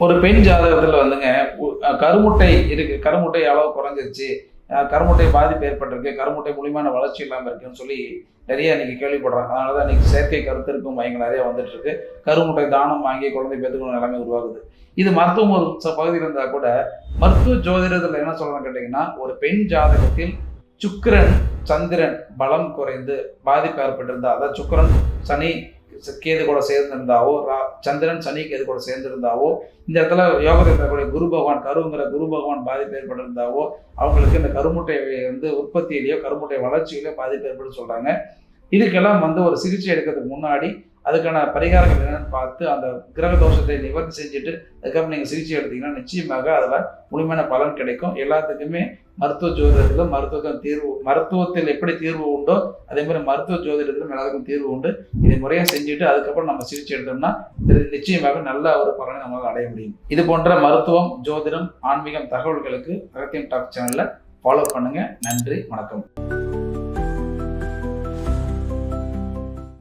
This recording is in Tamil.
ஒரு பெண் ஜாதகத்தில் வந்துங்க கருமுட்டை இருக்கு கருமுட்டை அளவு குறைஞ்சிருச்சு கருமுட்டை பாதிப்பு ஏற்பட்டிருக்கு கருமுட்டை மூலியமான வளர்ச்சி இல்லாமல் இருக்குன்னு சொல்லி நிறைய இன்னைக்கு கேள்விப்படுறாங்க. அதனால தான் இன்னைக்கு செயற்கை கருத்திருக்கும் பயங்க நிறைய வந்துட்டு இருக்கு கருமுட்டை தானம் வாங்கி குழந்தை பெற்றுக்கணும் நிலைமை உருவாகுது. இது மருத்துவம் ஒரு பகுதியில் இருந்தால் கூட மருத்துவ ஜோதிடத்தில் என்ன சொல்லணும்னு கேட்டிங்கன்னா ஒரு பெண் ஜாதகத்தில் சுக்கிரன் சந்திரன் பலம் குறைந்து பாதிப்பு ஏற்பட்டிருந்தா அதாவது சுக்கிரன் சனி கேது கூட சேர்ந்திருந்தாவோ ரா- சந்திரன் சனி கேது கூட சேர்ந்திருந்தாவோ இந்த இடத்துல யோகத்தில் இருக்கக்கூடிய குரு பகவான் கருங்கிற குரு பகவான் பாதிப்பு ஏற்பட்டிருந்தாவோ அவங்களுக்கு இந்த கருமுட்டை வந்து உற்பத்தியிலேயோ கருமுட்டை வளர்ச்சியிலேயோ பாதிப்பு ஏற்பட்டு சொல்கிறாங்க இதுக்கெல்லாம் வந்து ஒரு சிகிச்சை எடுக்கிறதுக்கு முன்னாடி அதுக்கான பரிகாரங்கள் என்னென்னு பார்த்து அந்த கிரக தோஷத்தை நிவர்த்தி செஞ்சுட்டு அதுக்கப்புறம் நீங்கள் சிகிச்சை எடுத்தீங்கன்னா நிச்சயமாக அதில் முழுமையான பலன் கிடைக்கும். எல்லாத்துக்குமே மருத்துவ ஜோதிடத்தில் மருத்துவத்தின் தீர்வு மருத்துவத்தில் எப்படி தீர்வு உண்டோ அதே மாதிரி மருத்துவ ஜோதிடத்திலும் எல்லாத்துக்கும் தீர்வு உண்டு. இதை முறையாக செஞ்சுட்டு அதுக்கப்புறம் நம்ம சிகிச்சை எடுத்தோம்னா நிச்சயமாக நல்ல ஒரு பலனை நம்மளால் அடைய முடியும். இது போன்ற மருத்துவம் ஜோதிடம் ஆன்மீகம் தகவல்களுக்கு அகத்தியம் டாக் சேனலில் ஃபாலோ பண்ணுங்கள் நன்றி வணக்கம்.